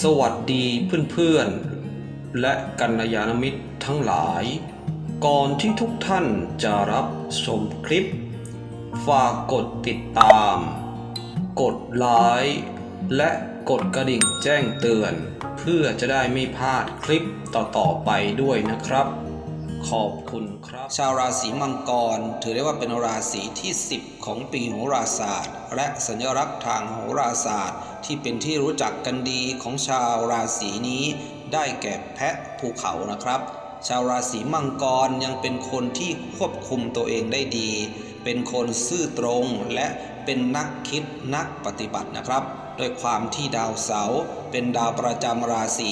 สวัสดีเพื่อนๆ และกัลยาณมิตรทั้งหลาย ก่อนที่ทุกท่านจะรับชมคลิป ฝากกดติดตาม กดไลค์และกดกระดิ่งแจ้งเตือน เพื่อจะได้ไม่พลาดคลิปต่อๆไปด้วยนะครับ ขอบคุณครับ ชาวราศีมังกร ถือได้ว่าเป็นราศีที่ 10 ของปีโหราศาสตร์ และสัญลักษณ์ทางโหราศาสตร์ ที่เป็นที่รู้จักกันดีของชาวราศีนี้ ได้แก่แพะภูเขานะครับ ชาวราศีมังกรยังเป็นคนที่ควบคุมตัวเองได้ดี เป็นคนซื่อตรงและเป็นนักคิดนักปฏิบัตินะครับด้วยความที่ดาวเสาร์เป็นดาวประจำราศี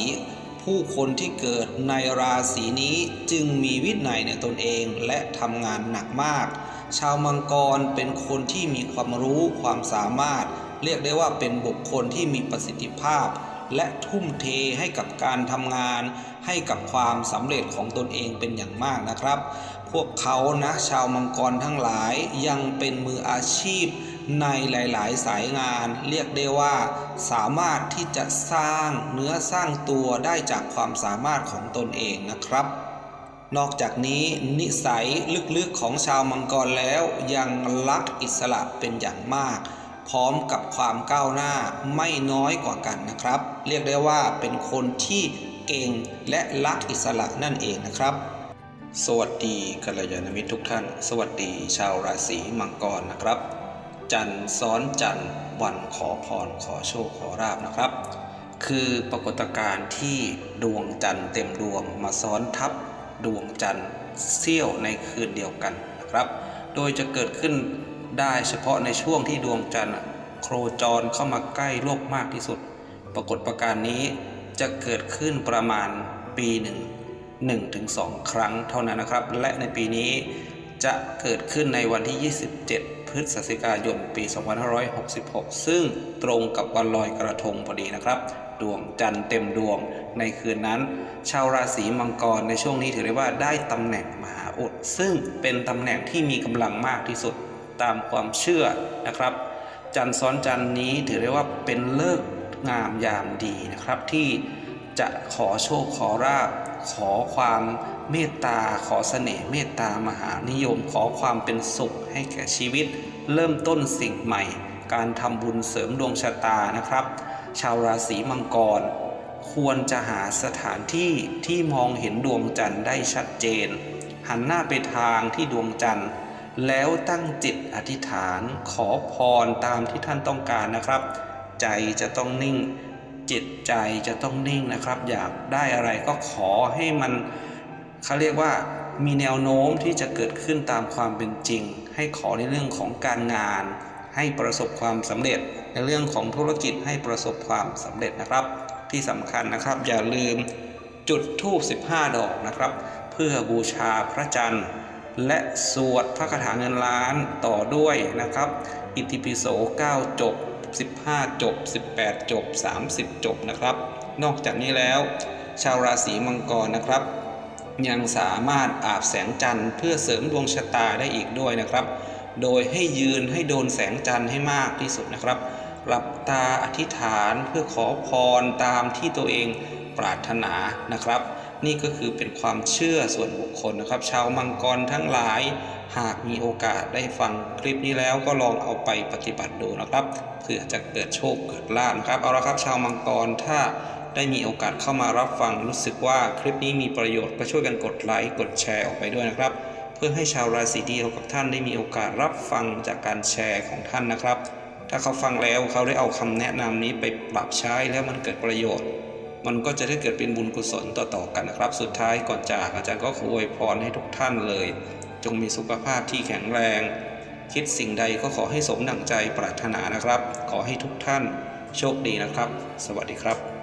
ผู้คนที่เกิดในราศีนี้จึงมีวินัยในตนเองและทำงานหนักมาก ชาวมังกรเป็นคนที่มีความรู้ความสามารถ เรียกได้ว่าเป็นบุคคลที่มีประสิทธิภาพ และทุ่มเทให้กับการทำงาน ให้กับความสำเร็จของตนเองเป็นอย่างมากนะครับ พวกเขานะชาวมังกรทั้งหลายยังเป็นมืออาชีพ ในหลาย ๆ สายงานเรียกได้ว่า สามารถที่จะสร้างเนื้อสร้างตัวได้จากความสามารถของตนเองนะครับ นอกจากนี้นิสัยลึกๆของชาวมังกรแล้วยังรักอิสระเป็นอย่างมาก พร้อมกับความก้าวหน้าไม่น้อยกว่ากันนะครับ เรียกได้ว่าเป็นคนที่เก่งและรักอิสระนั่นเองนะครับสวัสดีกัลยาณมิตรทุกท่าน สวัสดีชาวราศีมังกรนะครับ จันทร์ซ้อนจันทร์วันขอพรขอโชคขอราบนะครับ คือปรากฏการณ์ที่ดวงจันทร์เต็มดวงมาซ้อนทับดวงจันทร์เสี้ยวในคืนเดียวกันนะครับ โดยจะเกิดขึ้นได้เฉพาะในช่วงที่ดวงจันทร์โคจรเข้ามาใกล้โลกมากที่สุด ปรากฏประการนี้จะเกิดขึ้นประมาณปีหนึ่ง1-2ครั้งเท่านั้นนะครับ และในปีนี้จะเกิดขึ้นในวันที่ 27 พฤศจิกายนปี 2566 ซึ่งตรงกับวันลอยกระทงพอดีนะครับ ดวงจันทร์เต็มดวงในคืนนั้น ชาวราศีมังกรในช่วงนี้ถือได้ว่าได้ตำแหน่งมหาอุด ซึ่งเป็นตำแหน่งที่มีกำลังมากที่สุดตามความเชื่อนะครับ จันทร์ซ้อนจันทร์นี้ถือได้ว่าเป็นเลิกงามยามดีนะครับที่ จะขอโชคขอราบขอความเมตตา ขอเสน่ห์เมตตามหานิยม ขอความเป็นสุขให้แก่ชีวิต เริ่มต้นสิ่งใหม่ การทำบุญเสริมดวงชะตานะครับ ชาวราศีมังกร ควรจะหาสถานที่ที่มองเห็นดวงจันทร์ได้ชัดเจน หันหน้าไปทางที่ดวงจันทร์ แล้วตั้งจิตอธิษฐาน ขอพรตามที่ท่านต้องการนะครับ ใจจะต้องนิ่ง จิตใจจะต้องนิ่งนะครับ อยากได้อะไรก็ขอให้มันเขาเรียกว่ามีแนวโน้มที่จะเกิดขึ้นตามความเป็นจริง ให้ขอในเรื่องของการงาน ให้ประสบความสำเร็จ ในเรื่องของธุรกิจให้ประสบความสำเร็จนะครับ ที่สำคัญนะครับ อย่าลืมจุดธูป15 ดอกนะครับ เพื่อบูชาพระจันทร์ และสวดพระคาถาเงินล้านต่อด้วยนะครับ อิติปิโส 9 จบ 15 จบ 18 จบ 30 จบนะครับ นอกจากนี้แล้ว ชาวราศีมังกรนะครับ ยังสามารถอาบแสงจันทร์เพื่อเสริมดวงชะตาได้อีกด้วยนะครับ โดยให้ยืนให้โดนแสงจันทร์ให้มากที่สุดนะครับหลับตาอธิษฐานเพื่อขอพรตามที่ตัวเองปรารถนานะครับ นี่ก็คือเป็นความเชื่อส่วนบุคคลนะครับ ชาวมังกรทั้งหลาย หากมีโอกาสได้ฟังคลิปนี้แล้วก็ลองเอาไปปฏิบัติดูนะครับเผื่อจะเกิดโชคเกิดลาภนะครับเอาละครับชาวมังกรถ้าได้มีโอกาสเข้ามารับฟังรู้สึกว่าคลิปนี้มีประโยชน์ก็ช่วยกันกดไลค์กดแชร์ออกไปด้วยนะครับ เพื่อให้ชาวราศีเดียวกับท่านได้มีโอกาสรับฟังจากการแชร์ของท่านนะครับ ถ้าเขาฟังแล้วเขาได้เอาคำแนะนำนี้ไปปรับใช้แล้วมันเกิดประโยชน์ มันก็จะได้เกิดเป็นบุญกุศลต่อๆกันนะครับ สุดท้ายก่อนจากอาจารย์ก็ขออวยพรให้ทุกท่านเลย จงมีสุขภาพที่แข็งแรง คิดสิ่งใดก็ขอให้สมดังใจปรารถนานะครับ ขอให้ทุกท่านโชคดีนะครับ สวัสดีครับ